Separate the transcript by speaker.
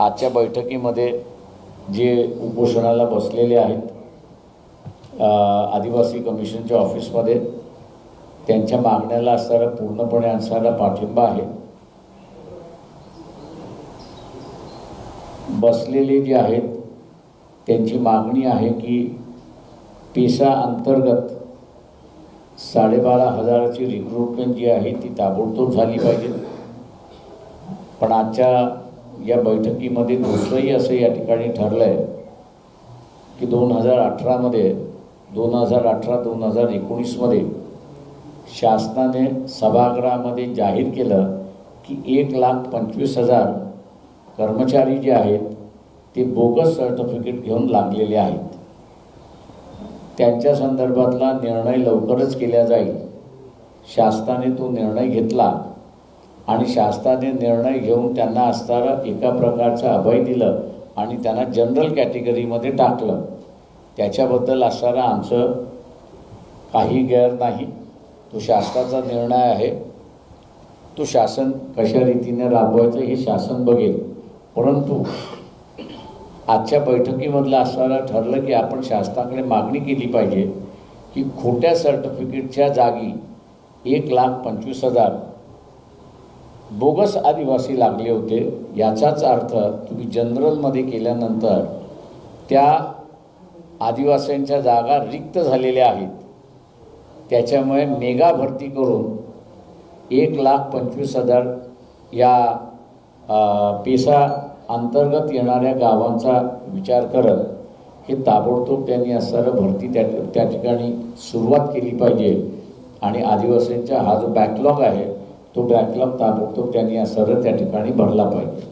Speaker 1: आजच्या बैठकीमध्ये जे उपोषणाला बसलेले आहेत आदिवासी कमिशनच्या ऑफिसमध्ये त्यांच्या मागण्याला असणारा पूर्णपणे असणारा पाठिंबा आहे. बसलेले जे आहेत त्यांची मागणी आहे की पेसा अंतर्गत साडेबारा हजाराची रिक्रुटमेंट जी आहे ती ताबडतोब झाली पाहिजे. पण आजच्या या बैठकीमध्ये दुसरंही असं या ठिकाणी ठरलं आहे की दोन हजार अठरामध्ये दोन हजार अठरा दोन हजार एकोणीसमध्ये शासनाने सभागृहामध्ये जाहीर केलं की एक लाख पंचवीस हजार कर्मचारी जे आहेत ते बोगस सर्टिफिकेट घेऊन लागलेले आहेत. त्यांच्या संदर्भातला निर्णय लवकरच केला जाईल. शासनाने तो निर्णय घेतला. आणि शासनाने निर्णय घेऊन त्यांना असणारं एका प्रकारचं अभय दिलं आणि त्यांना जनरल कॅटेगरीमध्ये टाकलं. त्याच्याबद्दल असणारं आमचं काही गैर नाही. तो शासनाचा निर्णय आहे. तो शासन कशा रीतीने राबवायचं हे शासन बघेल. परंतु आजच्या बैठकीमधलं असणारं ठरलं की आपण शासनाकडे मागणी केली पाहिजे की खोट्या सर्टिफिकेटच्या जागी एक लाख पंचवीस हजार बोगस आदिवासी लागले होते. याचाच अर्थ तुम्ही जनरलमध्ये केल्यानंतर त्या आदिवासींच्या जागा रिक्त झालेल्या आहेत. त्याच्यामुळे मेगा भरती करून एक लाख पंचवीस हजार या पेसा अंतर्गत येणाऱ्या गावांचा विचार करत हे ताबडतोब त्यांनी असणारं भरती त्या त्या ठिकाणी सुरुवात केली पाहिजे. आणि आदिवासींचा हा जो बॅकलॉग आहे तो बॅकलॉग ताबडतोब त्यांनी या सरळ त्या ठिकाणी भरला पाहिजे.